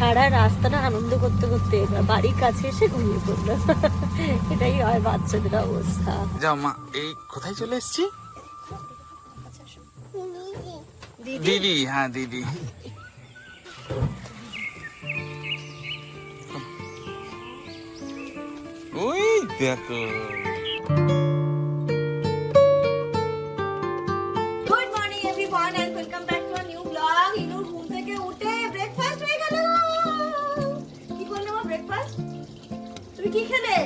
সারা রাস্তাটা আনন্দ করতে করতে বাড়ির কাছে এসে ঘুমিয়ে পড়ল। এটাই হয় বাচ্চাদের অবস্থা। যাও মা এই কোথায় চলে এসেছি? দিদি? দিদি হ্যাঁ দিদি। ওই দেখো। Good morning everyone and welcome back কি খেলে?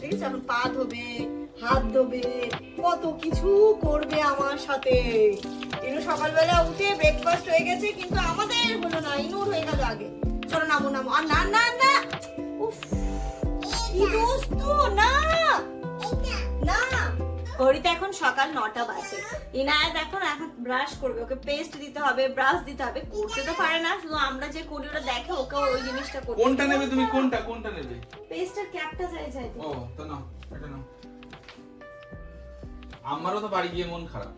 দেখেছ, এখন পা ধোবে, হাত ধোবে, কত কিছু করবে আমার সাথে। ইনু সকালবেলা উঠে ব্রেকফাস্ট হয়ে গেছে, কিন্তু আমাদের হলো না, ইনুর হয়ে গেল আগে। চলো নামো নামো। আর না না না ঘড়িতে এখন সকাল নটা বাজে। ইনায়াত এখন এখন ব্রাশ করবে ওকে পেস্ট দিতে হবে ব্রাশ দিতে হবে করতে তো পারে না। শুধু আমরা যে করি ওটা দেখে ওকে ওই জিনিসটা করতে কোনটা নেবে তুমি? কোনটা? কোনটা নেবে? পেস্টের ক্যাপটা চাই চাই ও তো নাও এটা নাও। আমারও তো বাড়ি গিয়ে মন খারাপ।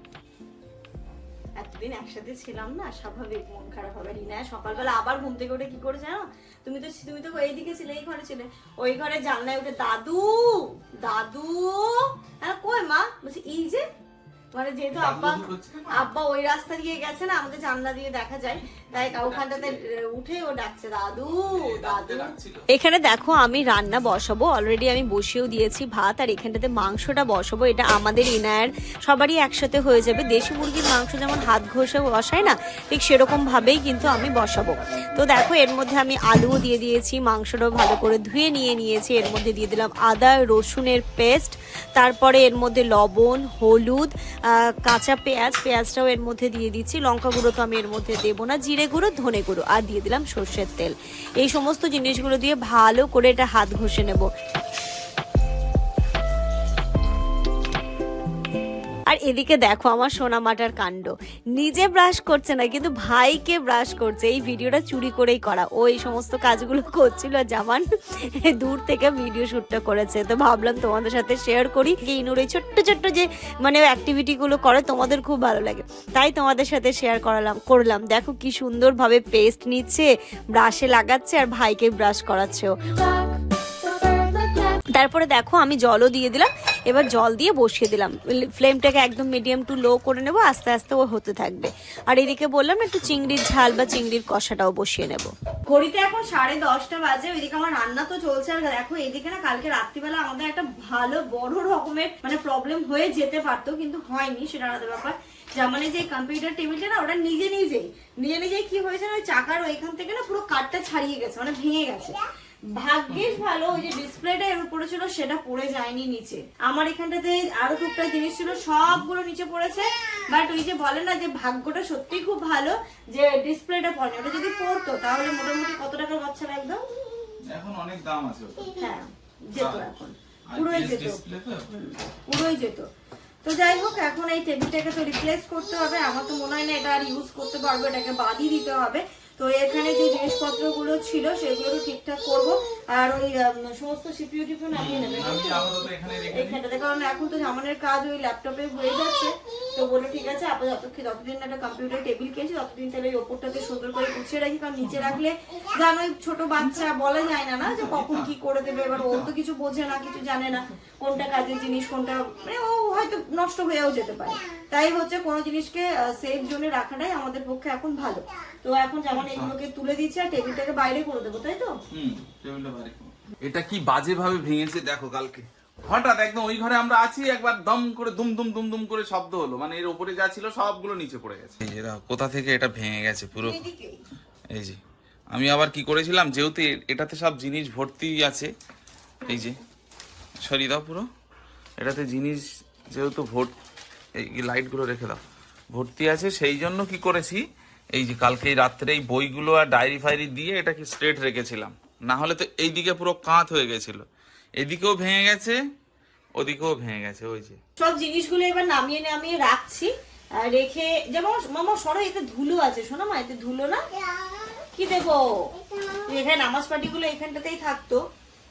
এতদিন একসাথে ছিলাম না, স্বাভাবিক মন খারাপ হবে। রিনা, সকালবেলা আবার ঘুম থেকে উঠে কি করে জানো? তুমি তো তুমি তো এইদিকে ছিলে, এই ঘরে ছিলে। ওই ঘরে জানলায় উঠে, দাদু দাদু হ্যাঁ কই মা? বলছি, এই যে মানে যেহেতু আব্বা আব্বা ওই রাস্তা দিয়ে গেছে না আমাদের জানলা দিয়ে দেখা যায়। তাই ওখানটাতে উঠে ও ডাকছে দাদু দাদু। এখানে দেখো আমি রান্না বসাবো। অলরেডি আমি বসিয়েও দিয়েছি ভাত আর এখানটাতে মাংসটা বসাবো। এটা আমাদের ইনায়ের সবারই একসাথে হয়ে যাবে। দেশি মুরগির মাংস যেমন হাত ঘষে বসায় না ঠিক সেরকম ভাবেই কিন্তু আমি বসাবো। তো দেখো এর মধ্যে আমি আলুও দিয়ে দিয়েছি মাংসটাও ভালো করে ধুয়ে নিয়ে নিয়েছি। এর মধ্যে দিয়ে দিলাম আদা রসুনের পেস্ট তারপরে এর মধ্যে লবণ হলুদ কাঁচা পেঁয়াজ, পেঁয়াজটাও এর মধ্যে দিয়ে দিচ্ছি। লঙ্কা গুঁড়ো তো আমি এর মধ্যে দেবো না, জিরে গুঁড়ো, ধনে গুঁড়ো, আর দিয়ে দিলাম সর্ষের তেল। এই সমস্ত জিনিসগুলো দিয়ে ভালো করে এটা হাত ঘষে নেব। আর এদিকে দেখো আমার সোনা মাটার কাণ্ড। নিজে ব্রাশ করছে না, কিন্তু ভাইকে ব্রাশ করছে। এই ভিডিওটা চুরি করেই করা। ও এই সমস্ত কাজগুলো করছিল জামান দূর থেকে ভিডিও শ্যুটটা করেছে। তো ভাবলাম তোমাদের সাথে শেয়ার করি। ইনুর এই ছোট্ট ছোট্ট যে মানে অ্যাক্টিভিটিগুলো করে, তোমাদের খুব ভালো লাগে। তাই তোমাদের সাথে শেয়ার করালাম, করলাম। দেখো কি সুন্দরভাবে পেস্ট নিচ্ছে ব্রাশে লাগাচ্ছে, আর ভাইকে ব্রাশ করাচ্ছেও তারপরে দেখো আমি জলও দিয়ে দিলাম, এবার জল দিয়ে বসিয়ে দিলাম। ফ্লেমটাকে একদম মিডিয়াম টু লো করে নেব, আস্তে আস্তে ও হতে থাকবে। আর এদিকে বললাম একটু চিংড়ির ঝাল বা চিংড়ির কষাটাও বসিয়ে নেব। ঘড়িতে এখন সাড়ে দশটা বাজে, ওইদিকে আমার রান্না তো চলছে। আর দেখো, এদিকে না কালকে রাত্রিবেলা আমাদের একটা ভালো বড় রকমের মানে প্রবলেম হয়ে যেতে পারতো, কিন্তু হয়নি, সেটা আলাদা ব্যাপার। যেমন মানে যে কম্পিউটার টেবিলটা না, ওটা নিজে নিজেই নিজে নিজেই কি হয়েছে না, ওই চাকার ওইখান থেকে না পুরো কাঠটা ছাড়িয়ে গেছে মানে ভেঙে গেছে। ভাগ্যিস ভালো ওই যে ডিসপ্লেটা এর উপরে ছিল সেটা পড়ে যায়নি নিচে। আমার এখানটাতে আরও টুকটাক জিনিস ছিল সবগুলো নিচে পড়েছে। বাট ওই যে বলে না যে ভাগ্যটা সত্যি খুব ভালো যে ডিসপ্লেটা পড়েনি। ওটা যদি পড়তো তাহলে মোটামুটি কত টাকার বাচ্চা একদম এখন অনেক দাম আছে হ্যাঁ যেত এখন। পুরোই যেত। পুরোই যেত। তো যাই হোক এখন এই টেবিলটাকে তো রিপ্লেস করতে হবে। আমার তো মনে হয় না এটা আর ইউজ করতে পারব এটাকে বাদই দিতে হবে। তো এখানে যে জিনিসপত্রগুলো ছিল সেগুলো ঠিকঠাক করব। আর ওই সমস্ত সিপিউ টিপিউ নামিয়ে নেবে আমি আপাতত এখানে রেখে দিই। এইখানটাতে কারণ এখন তো জামানের কাজ ওই ল্যাপটপে হয়ে যাচ্ছে। তো বলে ঠিক আছে আপাতত যতক্ষণ যতদিন একটা কম্পিউটার টেবিল কিনেছি ততদিন তাহলে ওই ওপরটাতে সুন্দর করে গুছিয়ে রাখি কারণ নিচে রাখলে জানো ওই ছোট বাচ্চা বলা যায় না না? যে কখন কি করে দেবে? এবার ও তো কিছু বোঝে না কিছু জানে না কোনটা কাজের জিনিস কোনটা মানে ও হয়তো নষ্ট হয়েও যেতে পারে। তাই হচ্ছে কোনো জিনিসকে সেফ জোনে রাখাটাই আমাদের পক্ষে এখন ভালো। তো এখন যেমন এগুলোকে তুলে দিচ্ছে আর টেবিলটাকে বাইরে করে দেবো তাই তো? এটা কি বাজে ভাবে ভেঙেছে? দেখো কালকে। হঠাৎ একদম ওই ঘরে আমরা আছি একবার দম করে দুম দুম দুম দুম করে শব্দ হলো। মানে এর উপরে যা ছিল সবগুলো নিচে পড়ে গেছে। এই যে দেখো, কোথা থেকে এটা ভেঙে গেছে পুরো? এই যে আমি আবার কি করেছিলাম যেহেতু এটাতে সব জিনিস ভর্তি আছে এই যে সরি দাও পুরো। এটাতে জিনিস যেহেতু ভোট, এই লাইটগুলো রেখে দাও। ভর্তি আছে, সেই জন্য কি করেছি, এই যে কালকে রাত্রে এই বইগুলো আর ডায়েরি ফাইরি দিয়ে এটাকে স্ট্রেট রেখেছিলাম। না হলে তো এইদিকে পুরো কাঁত হয়ে গেছিল। এদিকেও ভেঙে গেছে, ওদিকেও ভেঙে গেছে, ওই যে। সব জিনিসগুলো এবার নামিয়ে নামিয়ে রাখছি। রেখে যেমন মামা, সরো, এতে ধুলো আছে, শোনো মা, এতে ধুলো না? কি দেবো? এখানে নামাজ পাটিগুলো এখানটাতেই থাকতো।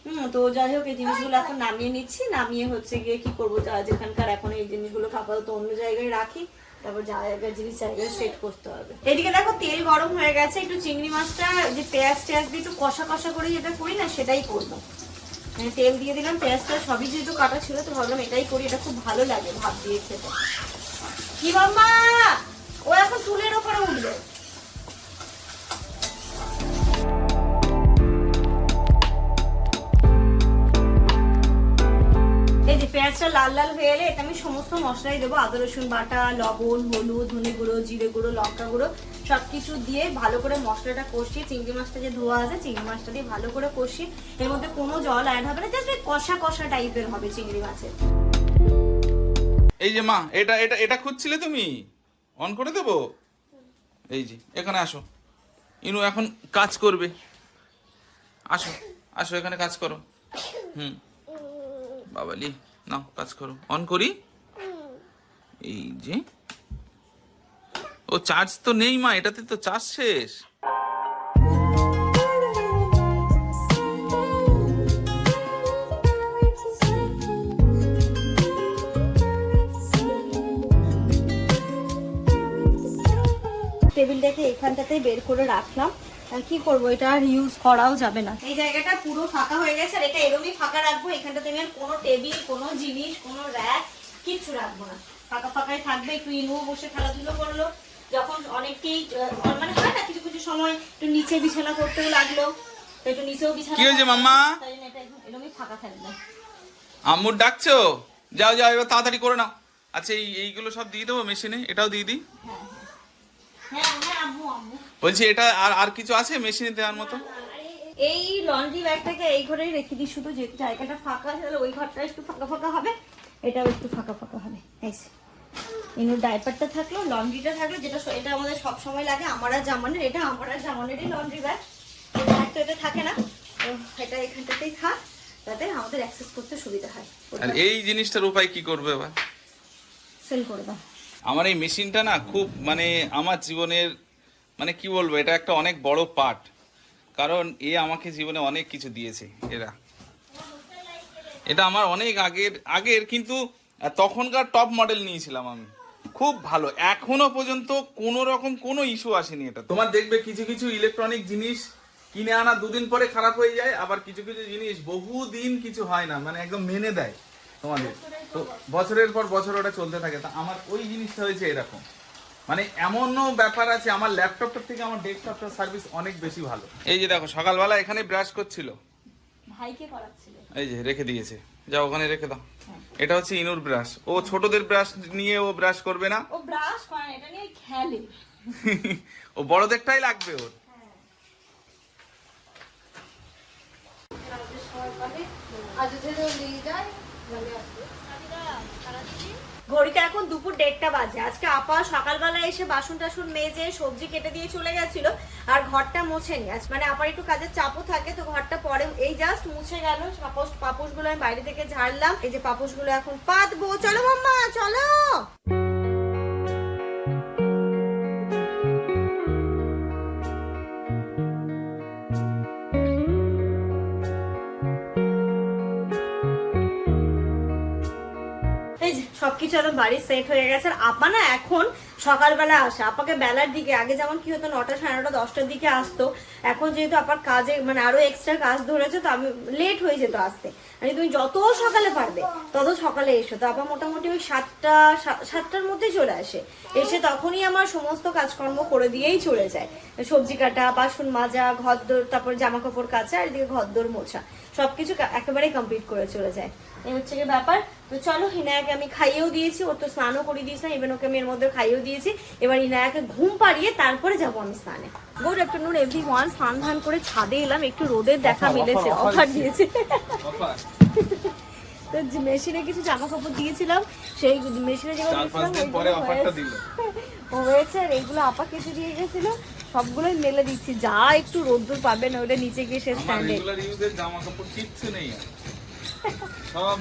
হুম, তো যাই হোক, এই জিনিসগুলো এখন নামিয়ে নিচ্ছি। নামিয়ে হচ্ছে গিয়ে কি করব যেখানকার এখন এই জিনিসগুলো আপাতত অন্য জায়গায় রাখি। তারপর জিনিস সেট করতে হবে। এদিকে দেখো, তেল গরম হয়ে গেছে। একটু চিংড়ি মাছটা যে পেঁয়াজ দিয়ে একটু কষা কষা যেটা করি না, সেটাই মানে তেল দিয়ে দিলাম সবই যেহেতু তো ভাবলাম এটাই করি, এটা খুব ভালো লাগে ভাত দিয়ে খেতে। কি মাম্মা ও এখন চুলের ওপরে উঠবে। এই যে পেঁয়াজটা লাল লাল হয়ে এলে এটা আমি সমস্ত মশলাই দেবো। আদা, রসুন বাটা, লবণ, হলুদ, ধনে গুঁড়ো, জিরে গুঁড়ো, লঙ্কা গুঁড়ো, সবকিছু দিয়ে ভালো করে মশলাটা কষিয়ে চিংড়ি মাছটা যে ধোয়া আছে চিংড়ি মাছটা দিয়ে ভালো করে কষিয়ে এর মধ্যে কোনো জল অ্যাড হবে না জাস্ট কষা কষা টাইপের হবে চিংড়ি মাছের। এই যে মা, এটা এটা এটা খুঁজছিলে তুমি? অন করে দেবো? এই যে, এখানে আসো। ইনু এখন কাজ করবে। আসো আসো, এখানে কাজ করো। হুম। বাবালি নাও, কাজ করো। অন করি? এই যে। ও চার্জ তো নেই মা, এটাতে তো চার্জ শেষ। টেবিলটাকে এখানটাতেই বের করে রাখলাম। কি করব? এটা আর ইউজ করাও যাবে না। এই জায়গাটা পুরো ফাঁকা হয়ে গেছে আর এটা এরমই ফাঁকা রাখব। এখানটাতে আমি আর কোনো টেবিল কোনো জিনিস কোনো র্যাক কিচ্ছু রাখব না। ফাঁকা ফাঁকাই থাকবে একটু ইনুও বসে খেলাধুলো করল। যখন অনেককেই মানে হয় না কিছু কিছু সময় একটু নিচে বিছানা করতেও লাগল। একটু নিচেও বিছানা কি হয়েছে মাম্মা? এরমই ফাঁকা থাকবে। আম্মুর ডাকছো? যাও যাও এবার তাড়াতাড়ি করে নাও। আচ্ছা এই এইগুলো সব দিয়ে দেবো মেশিনে? এটাও দিয়ে দিই? হ্যাঁ হ্যাঁ আম্মু আম্মু। বলছি এটা আর আর কিছু আছে মেশিনে দেওয়ার মতো? এই লন্ড্রি ব্যাগটাকে এই ঘরেই রেখে দিই শুধু যেহেতু জায়গাটা ফাঁকা আছে তাহলে ওই ঘরটা একটু ফাঁকা ফাঁকা হবে এটাও একটু ফাঁকা ফাঁকা হবে এই যে। ইনুর ডাইপারটা থাকল লন্ড্রিটা থাকল যেটা এটা আমাদের সব সময় লাগে আমার আর জামানের এটা আমার আর জামানেরই লন্ড্রি ব্যাগ। ব্যাগ তো এটা থাকে না। তো এটা এখানটাতেই থাক যাতে আমাদের অ্যাক্সেস করতে সুবিধা হয়। আর এই জিনিসটার উপায় কি করবে এবার? সেল করে দাও। আমার এই মেশিনটা না খুব মানে আমার জীবনের মানে কি বলব, এটা একটা অনেক বড় পার্ট কারণ এ আমাকে জীবনে অনেক কিছু দিয়েছে, এরা। এটা আমার অনেক আগের আগের, কিন্তু তখনকার টপ মডেল নিয়েছিলাম আমি। খুব ভালো। এখনও পর্যন্ত কোনো রকম কোনো ইস্যু আসেনি এটা তোমার দেখবে কিছু কিছু ইলেকট্রনিক জিনিস কিনে আনা দুদিন পরে খারাপ হয়ে যায়, আবার কিছু কিছু জিনিস বহুদিন কিছু হয় না মানে একদম মেনে দেয় তোমাদের। তো বছরের পর বছর ওটা চলতে থাকে। তা আমার ওই জিনিসটা হয়েছে এরকম। মানে এমনও ব্যাপার আছে আমার ল্যাপটপটার থেকে আমার ডেস্কটপটার সার্ভিস অনেক বেশি ভালো। এই যে দেখো সকালবেলা এখানে ব্রাশ করছিল। ভাইকে করাচ্ছিল। এই যে রেখে দিয়েছে। যাও ওখানে রেখে দাও। এটা হচ্ছে ইনুর ব্রাশ। ও ছোটদের ব্রাশ নিয়ে ও ব্রাশ করবে না? ও ব্রাশ করে এটা নিয়ে খেলে। ও বড়দেরটাই লাগবে ওর। ঘড়িটা এখন দুপুর দেড়টা বাজে। আজকে আপা সকালবেলা এসে বাসন টাসন মেজে সবজি কেটে দিয়ে চলে গেছিল আর ঘরটা মোছেনি। আজ মানে আপার একটু কাজের চাপও থাকে, তো ঘরটা পরে এই জাস্ট মুছে গেল। পাপোশ পাপোশগুলো আমি বাইরে থেকে ঝাড়লাম, এই যে পাপোশগুলো এখন পাতবো। চলো মাম্মা, চলো! সবকিছু একদম বাড়ির সেট হয়ে গেছে। আর আপা না এখন সকালবেলা আসে। আপাকে বেলার দিকে, আগে যেমন কি হতো, নটা সাড়ে নটা, দশটার দিকে আসতো। এখন যেহেতু আপার কাজে মানে আরও এক্সট্রা কাজ ধরেছে, তো আমি লেট হয়ে যেত আসতে। মানে তুমি যত সকালে পারবে, তত সকালে এসো। তো আপা মোটামুটি ওই সাতটা সাতটার মধ্যে চলে আসে। এসে তখনই আমার সমস্ত কাজকর্ম করে দিয়েই চলে যায়। সবজি কাটা, বাসন মাজা, ঘর দোর, তারপর জামা কাপড় কাচা, আর এদিকে ঘর দোর মোছা। সবকিছু একেবারেই কমপ্লিট করে চলে যায়। এই হচ্ছে ব্যাপার। তো চলো, হিনায়াকে আমি খাইয়েও দিয়েছি, ওর তো স্নানও করিয়ে দিয়েছিলাম ইভেন ওকে আমি এর মধ্যে খাইয়েও দিয়েছি। এবার হিনায়াকে ঘুম পাড়িয়ে তারপরে যাব আমি স্নানে। গুড আফটারনুন এভরি ওয়ান স্নান ধান করে ছাদে এলাম একটু রোদের দেখা মিলেছে অফার দিয়েছে। দিয়েছে। তো মেশিনে কিছু জামা কাপড় দিয়েছিলাম সেই মেশিনে যেগুলো হয়েছে। আর এইগুলো আপা কেটে দিয়ে গেছিল সবগুলোই মেলে দিচ্ছি। যা একটু রোদ্দুর পাবে না ওটা নিচে গিয়ে সে স্ট্যান্ডে। জামা কাপড় কিচ্ছু নেই সব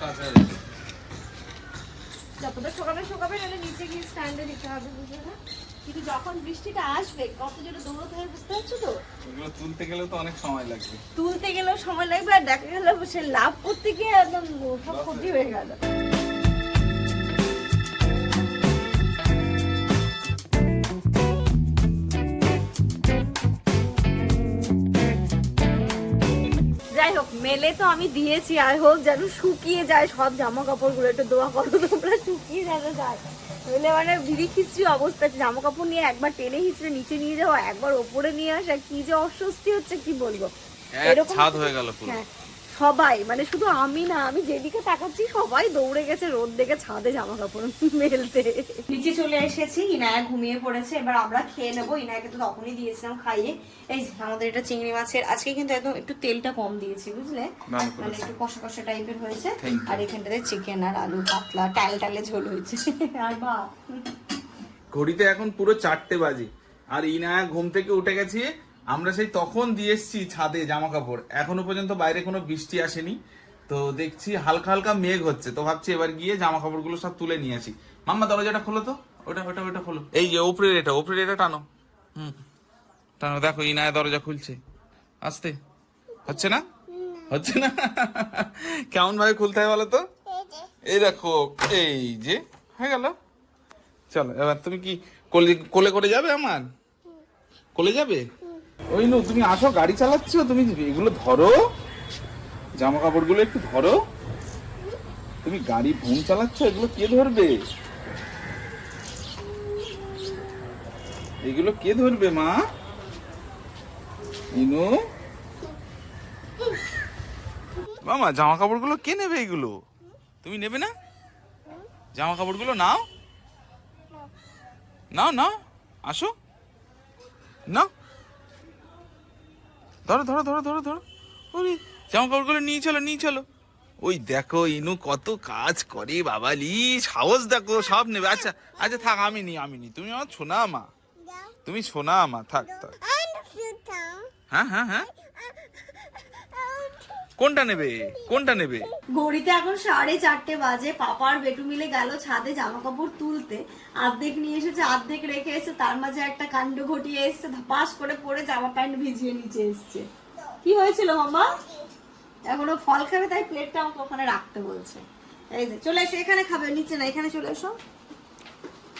কাঁচা যতটা শোকাবে শোকাবে নাহলে নিচে গিয়ে স্ট্যান্ডে দিতে হবে বুঝলে না? কিন্তু যখন বৃষ্টিটা আসবে কত জোরে দৌড়তে হবে বুঝতে পারছ তো? এগুলো তুলতে গেলেও তো অনেক সময় লাগবে। তুলতে গেলেও সময় লাগবে আর দেখা গেল সে লাভ করতে গিয়ে একদম সব ক্ষতি হয়ে গেল। যাই হোক মেলে তো আমি দিয়েছি আর হোক যেন শুকিয়ে যায় সব জামা কাপড়গুলো একটু দোয়া করো তোমরা শুকিয়ে যেন যায়। নইলে মানে বিড়ি খিচড়ি অবস্থা জামা কাপড় নিয়ে একবার টেনে হিচড়ে নিচে নিয়ে যাওয়া একবার ওপরে নিয়ে আসা কি যে অস্বস্তি হচ্ছে কি বলব? এরকম ছাদ হয়ে গেল পুরো। হ্যাঁ। সবাই মানে শুধু আমি না আমি যেদিকে তাকাচ্ছি সবাই দৌড়ে গেছে রোদ দেখে ছাদে জামা কাপড় মেলতে। নিচে চলে এসেছি ইনায়া ঘুমিয়ে পড়েছে এবার আমরা খেয়ে নেব। ইনায়াকে তো তখনই দিয়েছিলাম খাইয়ে। এই যে আমাদের এটা চিংড়ি মাছের আজকে কিন্তু একদম একটু তেলটা কম দিয়েছি বুঝলে? মানে একটু কষা কষা টাইপের হয়েছে। আর এখানটাতে চিকেন আর আলু পাতলা টাল টালে ঝোল হয়েছে। আর ভাত ঘড়িতে এখন পুরো চারটে বাজে। আর ইনায়া ঘুম থেকে উঠে গেছে আমরা সেই তখন দিয়ে এসছি ছাদে জামা কাপড় এখনও পর্যন্ত বাইরে কোনো বৃষ্টি আসেনি। তো দেখছি হালকা হালকা মেঘ হচ্ছে। তো ভাবছি এবার গিয়ে জামা কাপড়গুলো সব তুলে নিয়ে আসি। মাম্মা, দরজাটা খোলো তো। ওটা ওটা ওটা খোলো। এই যে উপরের এটা উপরের এটা টানো। হুম। টানো, দেখো, ইনায় দরজা খুলছে। আসতে। হচ্ছে না? হচ্ছে না? কেমন ভাবে খুলতে হয় বলো তো? এই দেখো, এই যে, হয়ে গেল। চলো, এবার তুমি কি কোলে কোলে করে যাবে আমার? কোলে যাবে? ওই নু তুমি আসো, গাড়ি চালাচ্ছ, তুমি এগুলো ধরো। জামা কাপড়গুলো একটু ধরো। তুমি গাড়ি ভুম চালাচ্ছ, এগুলো কে ধরবে? এগুলো কে ধরবে, মা? ইনু মামা, জামা কাপড়গুলো কে নেবে এগুলো? তুমি নেবে না? জামা কাপড়গুলো নাও। নাও নাও, আসো। নাও। ধরো ধরো ধরো ধরো ধরো। ওই জামা কাপড়গুলো নিয়ে চলো নিয়ে চলো। ওই দেখো ইনু কত কাজ করে বাবালি। সাহস দেখো সব নেবে। আচ্ছা আচ্ছা থাক আমি নি আমি নি তুমি আমার ছোনা মা তুমি ছোনা মা থাক। থাক হ্যাঁ হ্যাঁ হ্যাঁ। কোনটা নেবে? কোনটা নেবে? ঘড়িতে এখন সাড়ে চারটে বাজে। পাপার বেটু মিলে গেল ছাদে জামা কাপড় তুলতে। অর্ধেক নিয়ে এসেছে অর্ধেক রেখে এসে তার মাঝে একটা কাণ্ড ঘটিয়ে এসছে পাস করে পরে জামা প্যান্ট ভিজিয়ে নিচে এসছে। কি হয়েছিল মামা এখনও ফল খাবে তাই প্লেটটা আমাকে ওখানে রাখতে বলছে। এই যে চলে এসো এখানে খাবে নিচে না এখানে চলে এসো।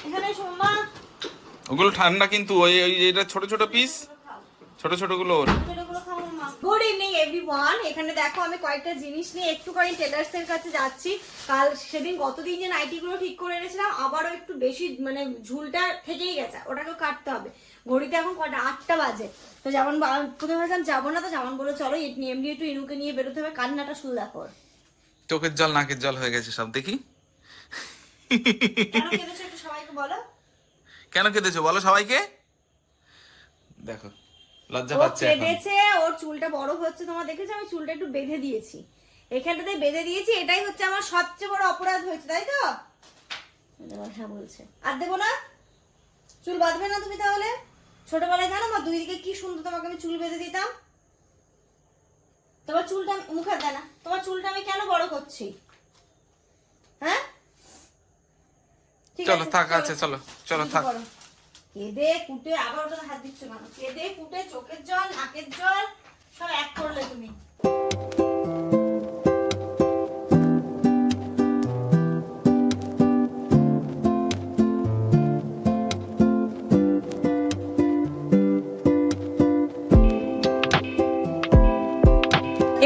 এখানে এসো মামা ওগুলো ঠান্ডা কিন্তু ওই এটা ছোট ছোট পিস ছোট ছোটগুলো ওর গুড ইভিনিং এভরিওয়ান এখানে দেখো আমি কয়েকটা জিনিস নিয়ে একটুখানি টেলার্স এর কাছে যাচ্ছি। কাল সেদিন গতদিন যে নাইটি গুলো ঠিক করে এনেছিলাম আবারও একটু বেশি মানে ঝুলটা থেকেই গেছে ওটাকেও কাটতে হবে। ঘড়িতে এখন কটা আটটা বাজে। তো যেমন প্রথমে ভাবলাম যাব না তো যেমন বলে চলো এমনি একটু ইনুকে নিয়ে বেরোতে হবে কান্নাটা শুরু দেখো। চোখের জল নাকের জল হয়ে গেছে সব দেখি। কেন কেঁদেছো বলো। কেন কেঁদেছো? বলো সবাইকে। দেখো লজ্জা পাচ্ছে কেঁদেছে ওর চুলটা বড় হচ্ছে তোমার দেখেছ? আমি চুলটা একটু বেঁধে দিয়েছি। এখানটাতে বেঁধে দিয়েছি এটাই হচ্ছে আমার সবচেয়ে বড় অপরাধ হয়েছে তাই তো? হ্যাঁ বলছে। আর দেবো না? চুল বাঁধবে না তুমি তাহলে? ছোটবেলায় জানো মা দুই দিকে কি সুন্দর তোমাকে আমি চুল বেঁধে দিতাম? তোমার চুলটা মুখে দেয় না। তোমার চুলটা আমি কেন বড় করছি? হ্যাঁ? চলো থাক। আছে চলো চলো থাক। কেঁদে কুটে, আবার হাত দিচ্ছ কেন? কেঁদে কুটে চোখের জল, নাকের জল, সব এক করলে তুমি।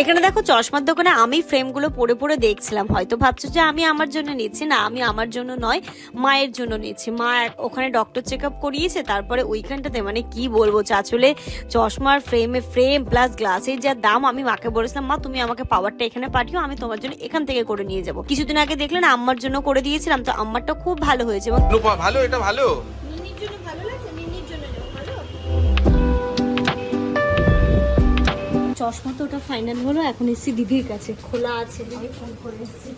এখানে দেখো চশমার দোকানে আমি ফ্রেমগুলো পরে পরে দেখছিলাম। হয়তো ভাবছ যে আমি আমার জন্য নিচ্ছি। না আমি আমার জন্য নয় মায়ের জন্য নিচ্ছি। মা এক- ওখানে ডক্টর চেক আপ করিয়েছে তারপরে ওইখানটাতে মানে কি বলব চাচলে চশমার ফ্রেমে ফ্রেম প্লাস গ্লাসের যা দাম আমি মাকে বলেছিলাম মা তুমি আমাকে পাওয়ারটা এখানে পাঠিও আমি তোমার জন্য এখান থেকে করে নিয়ে যাব। কিছুদিন আগে দেখলেন আম্মার জন্য করে দিয়েছিলাম তো আম্মারটা খুব ভালো হয়েছে এবং ভালো? এটা ভালো? ভালো চশমা তো ওটা ফাইনাল হলো এখন এসছি দিদির কাছে। খোলা আছে দিদি ফোন করে এসছি।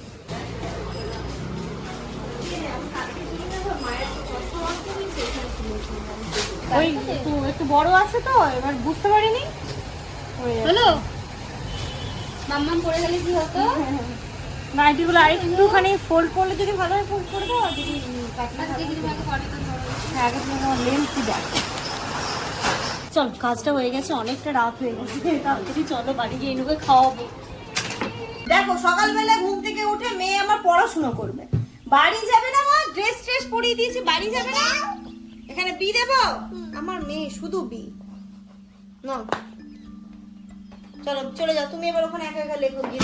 ওই একটু বড় আছে তো এবার বুঝতে পারিনি। হলো? মাম্মাম পড়ে গেলে কি হতো? নাইটিগুলো আর একটুখানি ফোল্ড করলে যদি ভালো হয় ফোল্ড করে দাও যদি হ্যাঁ। আগে তোমার দেখ। চল, কাজটা হয়ে গেছে, অনেকটা রাত হয়ে গেছে। চলো, বাড়ি গিয়ে এনুকে খাওয়াবো। দেখো সকালবেলা ঘুম থেকে উঠে মেয়ে আমার পড়াশুনো করবে। বাড়ি যাবে না মা? ড্রেস ট্রেস পরিয়ে দিয়েছি, বাড়ি যাবে না? এখানে বি দেবো? আমার মেয়ে শুধু বি না চলো, চলে যাও, তুমি এবার ওখানে একা একা লেখো, গিয়ে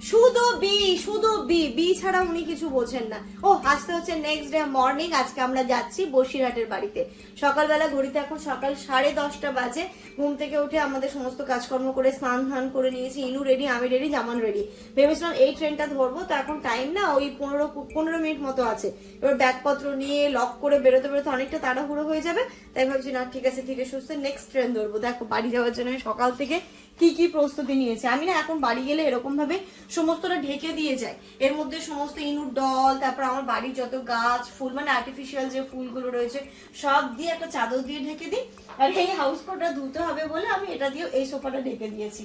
শুধু বি শুধু বি বি ছাড়া উনি কিছু বোঝেন না। ও আজকে হচ্ছে নেক্সট ডে মর্নিং আজকে আমরা যাচ্ছি বসিরহাটের বাড়িতে। সকালবেলা ঘড়িতে এখন সকাল সাড়ে দশটা বাজে। ঘুম থেকে উঠে আমাদের সমস্ত কাজকর্ম করে স্নান ধান করে নিয়েছি ইনু রেডি, আমি রেডি, জামান রেডি। ভেবেছিলাম এই ট্রেনটা ধরবো, তো এখন টাইম না, ওই পনেরো পনেরো মিনিট মতো আছে। এবার ব্যাগপত্র নিয়ে লক করে বেরোতে বেরোতে অনেকটা তাড়াহুড়ো হয়ে যাবে। তাই ভাবছি, না, ঠিক আছে আছে সুস্থ নেক্সট ট্রেন ধরবো। দেখো, বাড়ি যাওয়ার জন্য সকাল থেকে কি কি প্রস্তুতি নিয়েছে। আমি না এখন বাড়ি গেলে এরকম ভাবে সমস্তটা ঢেকে দিয়ে যায়। এর মধ্যে সমস্ত ইনুর ডল তারপর আমার বাড়ির যত গাছ, ফুল মানে আর্টিফিশিয়াল যে ফুলগুলো রয়েছে, সব দিয়ে একটা চাদর দিয়ে ঢেকে দিই। আর এই হাউস কোটটা ধুতে হবে বলে আমি এটা দিয়ে এই সোফাটা ঢেকে দিয়েছি।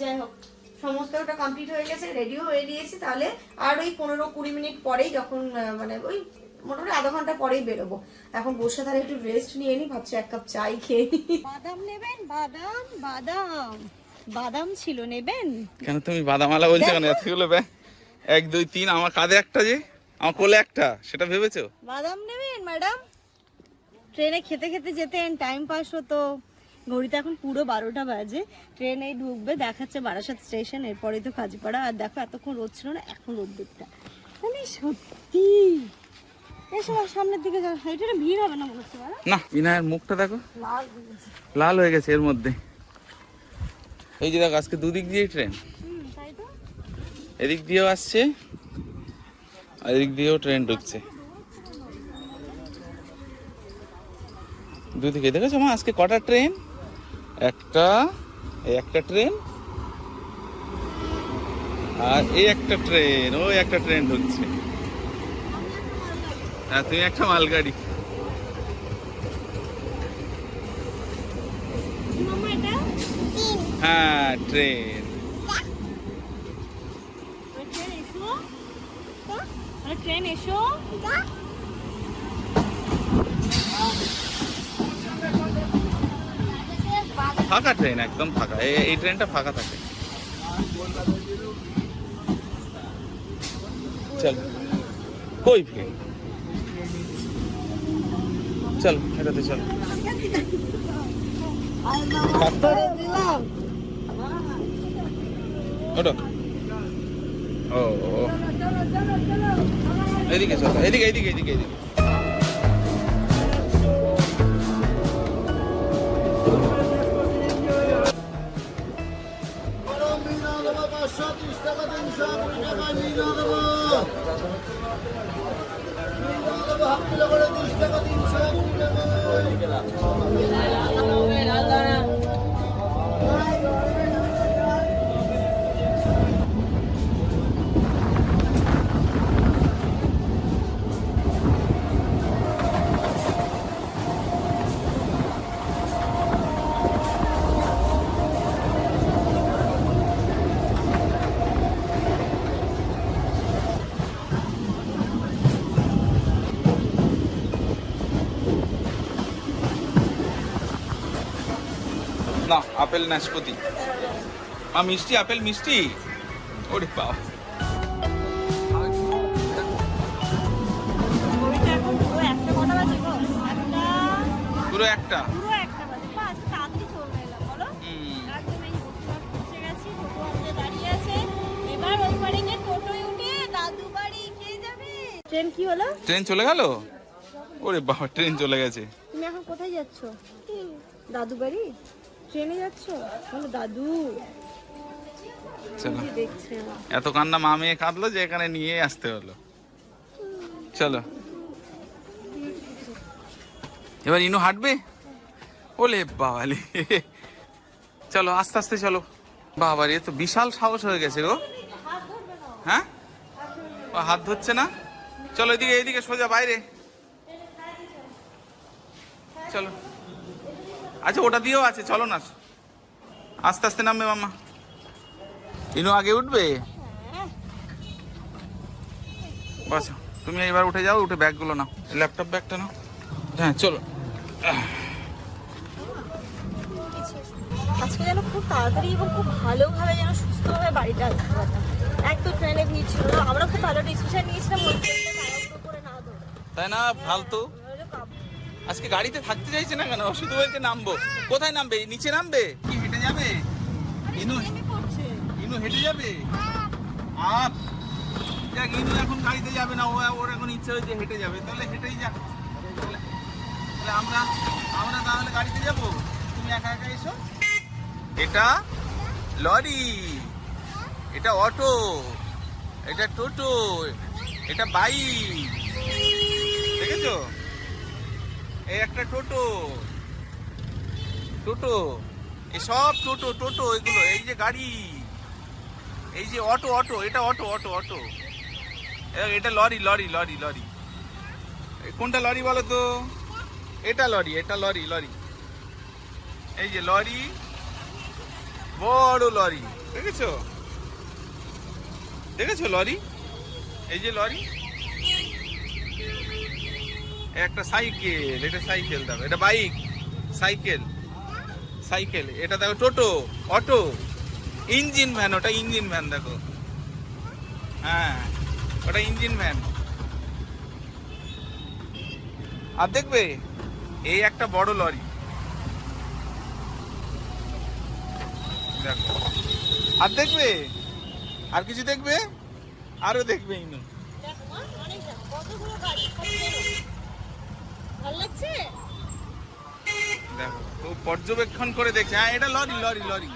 যাই হোক সমস্ত ওটা কমপ্লিট হয়ে গেছে রেডিও হয়ে দিয়েছি তাহলে আর ওই পনেরো কুড়ি মিনিট পরেই যখন মানে ওই মোটামুটি আধা ঘণ্টা পরেই বেরোবো। এখন বসে তাহলে একটু রেস্ট নিয়ে নি, ভাবছি এক কাপ চাই খেয়ে। বাদাম নেবেন? বাদাম বাদাম। বাদাম ছিল নেবেন কেন তুমি বাদামালা বলছো কেন? এতগুলো ব্যাগ এক দুই তিন আমার কাঁধে একটা যে আমার কোলে একটা সেটা ভেবেছো? বাদাম নেবেন ম্যাডাম। ট্রেনে খেতে খেতে যেতেন টাইম পাস হতো। ঘড়িতে এখন পুরো বারোটা বাজে। ট্রেনে ঢুকবে দেখাচ্ছে বারাসাত স্টেশন এরপরে তো কাজীপাড়া। আর দেখো এতক্ষণ রোদ ছিল না এখন রোদ্দুরটা মানে সত্যি। এসো সামনের দিকে যাও। এটা ভিড় হবে না মনে হচ্ছে না বিনায়ের মুখটা দেখো। লাল হয়ে গেছে এর মধ্যে। এই যে দেখো, আজকে দুদিক দিয়ে ট্রেন এদিক দিয়েও আসছে, আর এদিক দিয়েও ট্রেন ঢুকছে। দুদিকে, দেখেছ মা? আজকে কটা ট্রেন একটা একটা ট্রেন আর এই একটা ট্রেন ওই একটা ট্রেন ঢুকছে। হ্যাঁ তুমি একটা মালগাড়ি কি মাম্মা এটা হ্যাঁ ট্রেন ট্রেন এসো ওই ট্রেন এসো ফাঁকা ট্রেন একদম ফাঁকা। এই এই ট্রেনটা ফাঁকা থাকে। চল। কই ভিড় চল এটাতে চল। দিলাম ওটো ও। এদিকে চল এদিকে এদিকে এদিকে এদিকে না আপেল নাশপাতি। মা মিষ্টি আপেল মিষ্টি? ওরে বাবা। পুরো একটা ট্রেন কি হলো? ট্রেন চলে গেল? ওরে বাবা ট্রেন চলে গেছে। তুমি এখন কোথায় যাচ্ছ? দাদু বাড়ি? ট্রেনে যাচ্ছ? বলো দাদু। চলো। এত কান্না মা মেয়ে কাঁদলো যে এখানে নিয়ে আসতে হলো। চলো। এবার ইনু হাঁটবে? ওলে বাবালে চলো আস্তে আস্তে চলো। বাবার এ তো বিশাল সাহস হয়ে গেছে গো। হ্যাঁ? ও হাত ধরছে না? চলো এদিকে এদিকে সোজা বাইরে। চলো। আচ্ছা ওটা দিয়েও আছে চলো না। আস্তে আস্তে নামবে মামা। ইনু আগে উঠবে? বাস তুমি এবার উঠে যাও উঠে ব্যাগগুলো নাও। ল্যাপটপ ব্যাগটা নাও। হ্যাঁ চলো। আজকে যেন খুব তাড়াতাড়ি এবং খুব ভালোভাবে যেন সুস্থভাবে বাড়িতে আসতে পারতাম এক তো ট্রেনে ভিড় ছিল আমরা খুব ভালো ডিসিশন নিয়েছিলাম ওই ট্রেনটা করে না তাই না ফালতু? আজকে গাড়িতে থাকতে চাইছে না কেন? শুধু বলছে নামবো। কোথায় নামবে? নিচে নামবে? কি হেঁটে যাবে? ইনু ইনু হেঁটে যাবে? আপ দেখ ইনু এখন গাড়িতে যাবে না ও ওর এখন ইচ্ছে হয়েছে হেঁটে যাবে। তাহলে হেঁটেই যাক তাহলে তাহলে আমরা আমরা তাহলে গাড়িতে যাব? তুমি একা একা এসো? এটা লরি। এটা অটো। এটা টোটো। এটা বাইক। দেখেছ? এই একটা টোটো। টোটো। এই সব টোটো টোটো, এগুলো, এই যে গাড়ি, এই যে অটো অটো, এটা অটো অটো অটো। এটা লরি লরি লরি লরি। কোনটা লরি বলো তো? এটা লরি এটা লরি লরি। এই যে লরি, বড় লরি। দেখেছ? দেখেছ লরি? এই যে লরি? একটা সাইকেল, এটা সাইকেল দেখো এটা বাইক, সাইকেল সাইকেল, এটা দেখো টোটো, অটো, ইঞ্জিন ভ্যান, ওটা ইঞ্জিন ভ্যান দেখো। হ্যাঁ ওটা ইঞ্জিন ভ্যান। আর দেখবে, এই একটা বড় লরি। দেখো। আর দেখবে, আর কিছু দেখবে? আরও দেখবে ইনু। ভালো লাগছে? দেখো পর্যবেক্ষণ করে দেখছে। হ্যাঁ এটা লরি লরি লরি।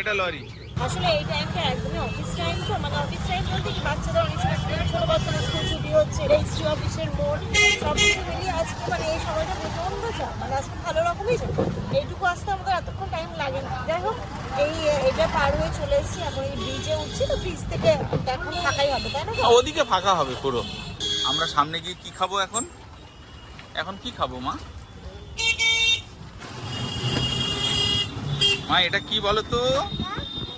এটা লরি। আসলে এই টাইমটা একদমই অফিস টাইম তো মানে অফিস টাইম বলতে কি বাচ্চাদের অনেক সময় স্কুল ছোট বাচ্চাদের স্কুল ছুটি হচ্ছে রেজিস্ট্রি অফিসের মোড় সব কিছু মিলিয়ে আজকে মানে এই সময়টা চাপ। মানে আজকে ভালো রকমই চাপ। এইটুকু আসতে আমাদের এতক্ষণ টাইম লাগে না। যাই হোক এই এটা পার হয়ে চলে এসেছি। এখন এই ব্রিজে উঠছি তো ব্রিজ থেকে এখন ফাঁকাই হবে তাই না? ওদিকে ফাঁকা হবে পুরো। আমরা সামনে গিয়ে কি খাব এখন? এখন কি খাব, মা? মা, এটা কি বলো তো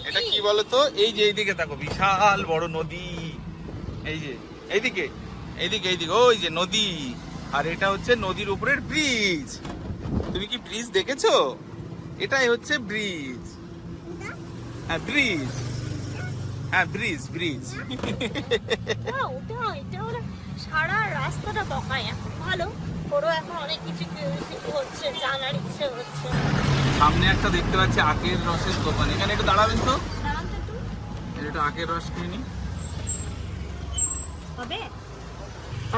এটা কি বলো তো এই যে এইদিকে দেখো, বিশাল বড় নদী। এই যে, এইদিকে এইদিকে এইদিকে, ওই যে নদী। আর এটা হচ্ছে নদীর উপরের ব্রিজ তুমি কি ব্রিজ দেখেছ? এটাই হচ্ছে ব্রিজ হ্যাঁ ব্রিজ হ্যাঁ ব্রিজ ব্রিজ ওটা সারা রাস্তাটা বকায় ভালো। এখন অনেক কিছু কিউরিসিটি হচ্ছে জানার ইচ্ছে হচ্ছে। সামনে একটা দেখতে পাচ্ছি আখের রসের দোকান। এখানে একটু দাঁড়াবেন তো। দাঁড়ান তো একটু। এটা একটু আখের রস খেয়ে নি হবে?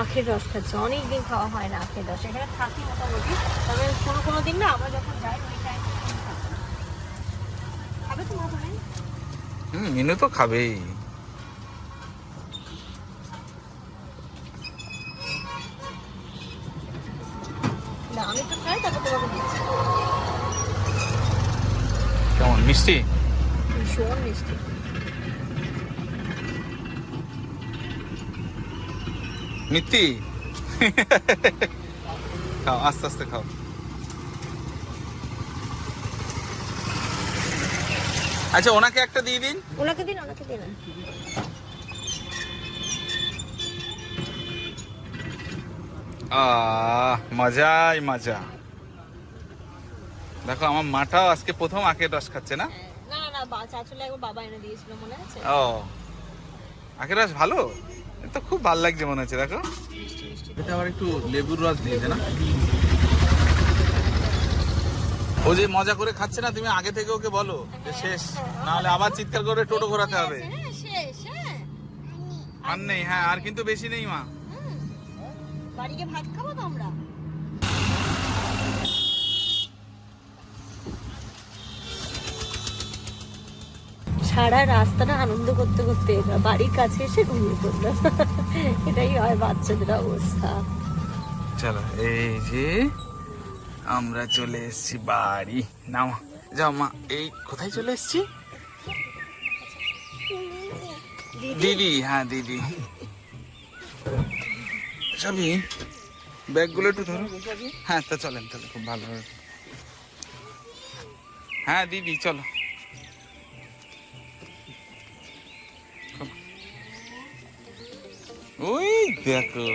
আখের রস খাচ্ছে। অনেক দিন খাওয়া হয় না আখের রস। এখানে থাকি মোটামুটি। তবে কোনো কোনো দিন না আমরা যখন যাই ওই টাইম খাবে তো মা হুম মিনু তো খাবেই। মিষ্টি? ভীষণ মিষ্টি। মিত্তি? খাও আস্তে আস্তে খাও। আচ্ছা ওনাকে একটা দিয়ে দিন। ওনাকে দিন ওনাকে দিন। আহ মজাই মজা। দেখো আমার মাটাও আজকে প্রথম আখের রস খাচ্ছে না? না না বা- চাচলে একবার বাবা এনে দিয়েছিল মনে আছে? ও আখের রস ভালো? তো খুব ভালো লাগছে মনে হচ্ছে দেখো। এটা আবার একটু লেবুর রস দিয়েছে না? ও যে মজা করে খাচ্ছে না তুমি আগে থেকে ওকে বলো যে শেষ। না হলে আবার চিৎকার করে টোটো ঘোরাতে হবে। হ্যাঁ শেষ হ্যাঁ। আর নেই হ্যাঁ আর কিন্তু বেশি নেই মা। বাড়ি গিয়ে ভাত খাব তো আমরা সারা রাস্তাটা আনন্দ করতে করতে এলাম। বাড়ির কাছে এসে ঘুমিয়ে পড়লাম এটাই হয় বাচ্চাদের অবস্থা। চলো এই যে আমরা চলে এসেছি বাড়ি। নাও যাও মা এই কোথায় চলে এসেছি? দিদি? হ্যাঁ দিদি। সবই ব্যাগগুলো একটু ধরো। হ্যাঁ তা চলেন তাহলে খুব ভালো হ্যাঁ দিদি চলো। চলো। ওই দেখো